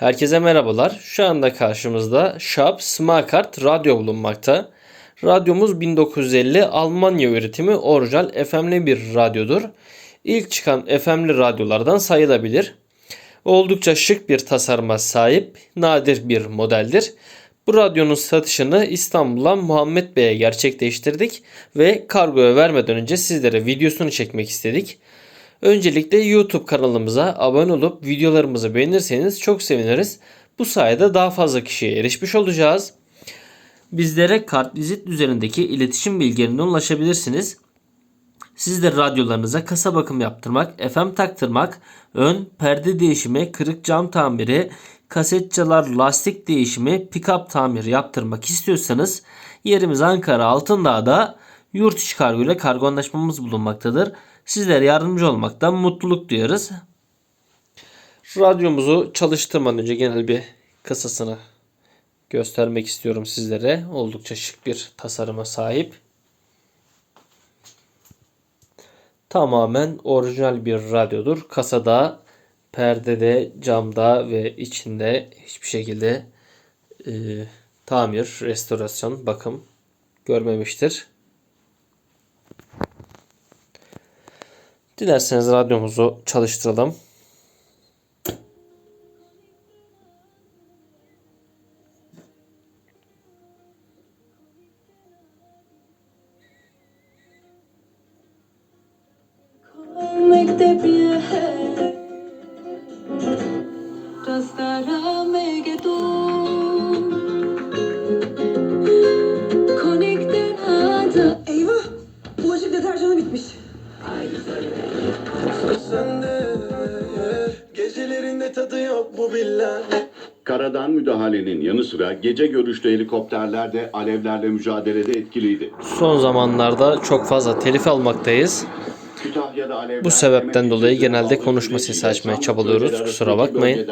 Herkese merhabalar. Şu anda karşımızda Sharp Smartcard radyo bulunmakta. Radyomuz 1950 Almanya üretimi orijinal FM'li bir radyodur. İlk çıkan FM'li radyolardan sayılabilir. Oldukça şık bir tasarıma sahip, nadir bir modeldir. Bu radyonun satışını İstanbul'dan Muhammed Bey'e gerçekleştirdik ve kargoya vermeden önce sizlere videosunu çekmek istedik. Öncelikle YouTube kanalımıza abone olup videolarımızı beğenirseniz çok seviniriz. Bu sayede daha fazla kişiye erişmiş olacağız. Bizlere kartvizit üzerindeki iletişim bilgilerine ulaşabilirsiniz. Siz de radyolarınıza kasa bakım yaptırmak, FM taktırmak, ön perde değişimi, kırık cam tamiri, kasetçalar lastik değişimi, pick-up tamiri yaptırmak istiyorsanız yerimiz Ankara Altındağ'da yurt içi kargo ile kargo anlaşmamız bulunmaktadır. Sizlere yardımcı olmaktan mutluluk duyarız. Radyomuzu çalıştırmadan önce genel bir kasasını göstermek istiyorum sizlere. Oldukça şık bir tasarıma sahip. Tamamen orijinal bir radyodur. Kasada, perdede, camda ve içinde hiçbir şekilde e, tamir, restorasyon, bakım görmemiştir. Dilerseniz radyomuzu çalıştıralım. Connected Karadan müdahalenin yanı sıra gece görüşlü helikopterler de alevlerle mücadelede etkiliydi. Son zamanlarda çok fazla telif almaktayız. Bu sebepten dolayı genelde konuşma sesi açmaya çabalıyoruz. Kusura bakmayın.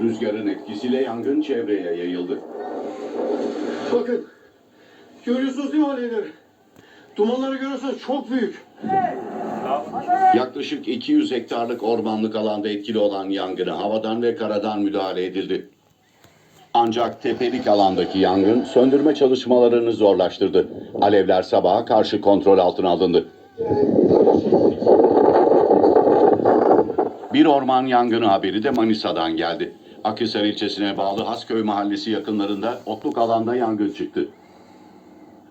Rüzgarın etkisiyle yangın çevreye yayıldı. Bakın Görüyorsunuz değil mi alevleri? Dumanları görüyorsunuz çok büyük Yaklaşık 200 hektarlık ormanlık alanda etkili olan yangına havadan ve karadan müdahale edildi. Ancak tepelik alandaki yangın söndürme çalışmalarını zorlaştırdı. Alevler sabaha karşı kontrol altına alındı. Bir orman yangını haberi de Manisa'dan geldi. Akhisar ilçesine bağlı Hasköy mahallesi yakınlarında otluk alanda yangın çıktı.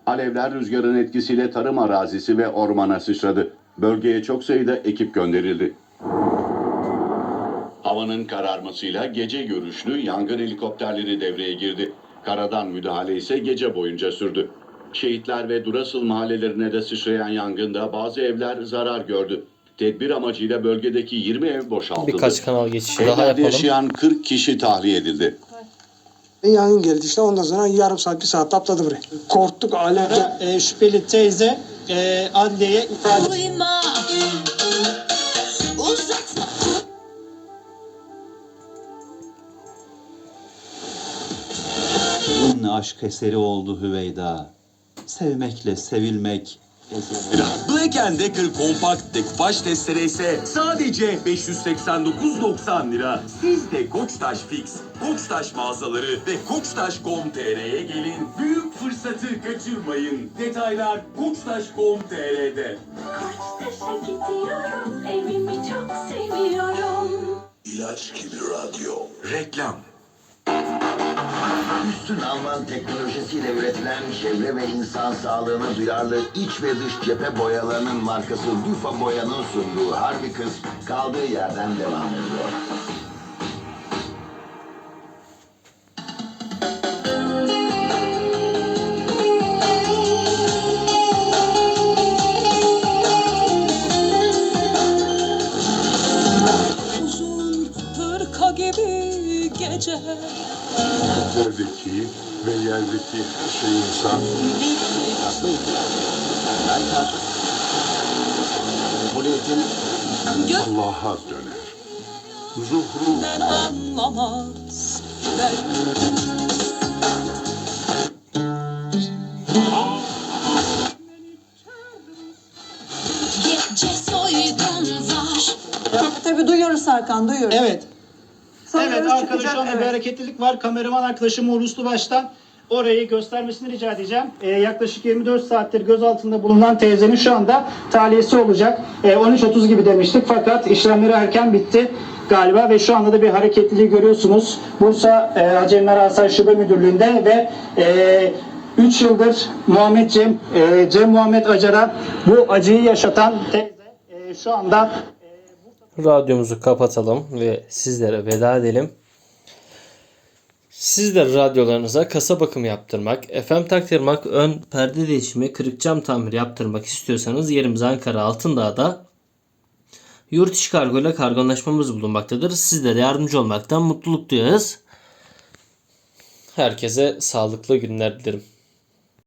Alevler rüzgarın etkisiyle tarım arazisi ve ormana sıçradı. Bölgeye çok sayıda ekip gönderildi. Havanın kararmasıyla gece görüşlü yangın helikopterleri devreye girdi. Karadan müdahale ise gece boyunca sürdü. Şehitler ve Durasıl mahallelerine de sıçrayan yangında bazı evler zarar gördü. Tedbir amacıyla bölgedeki 20 ev boşaltıldı. Birkaç kanal geçişi daha Evlerde yapalım. yaşayan 40 kişi tahliye edildi. E, yangın geldi işte ondan sonra yarım saat bir saat atladı buraya. Korktuk alevde. e, şüpheli teyze e, anneye ifade Uyma Uzatma Bunun aşk eseri oldu Hüveyda. Sevmekle sevilmek Black Decker kompakt dekupaj testere ise sadece 589.90 lira. Siz de Koçtaş Fix, Koçtaş mağazaları ve Koçtaş.com.tr'ye gelin. Büyük fırsatı kaçırmayın. Detaylar Koçtaş.com.tr'de. Koçtaş'a gidiyorum Evimi çok seviyorum İlaç gibi radyo Reklam. Üstün Alman teknolojisiyle üretilen çevre ve insan sağlığına duyarlı iç ve dış cephe boyalarının markası Dufa Boya'nın sunduğu Harbi Kız kaldığı yerden devam ediyor. Her şey insan Poliyetin Allah'a döner Zuhru Ben anlamaz Ben Gece soygun var Tabii duyuyoruz Serkan, duyuyoruz. Evet. Evet arkadaş şu anda bir hareketlilik var. Kameraman arkadaşım Uğur Uslubaş'tan orayı göstermesini rica edeceğim. Ee, yaklaşık 24 saattir gözaltında bulunan teyzenin şu anda tahliyesi olacak. Ee, 13.30 gibi demiştik fakat işlemleri erken bitti galiba ve şu anda da bir hareketliliği görüyorsunuz. Bursa e, Acemler Asayiş Şube Müdürlüğü'nde ve e, 3 yıldır Muhammed Cem, e, Cem Muhammed Acar'a bu acıyı yaşatan teyze e, şu anda Radyomuzu kapatalım ve sizlere veda edelim. Siz de radyolarınıza kasa bakımı yaptırmak, FM taktırmak, ön perde değişimi, kırık cam tamir yaptırmak istiyorsanız yerimiz Ankara Altındağ'da yurt içi kargo ile kargolaşmamız bulunmaktadır. Sizlere yardımcı olmaktan mutluluk duyarız. Herkese sağlıklı günler dilerim.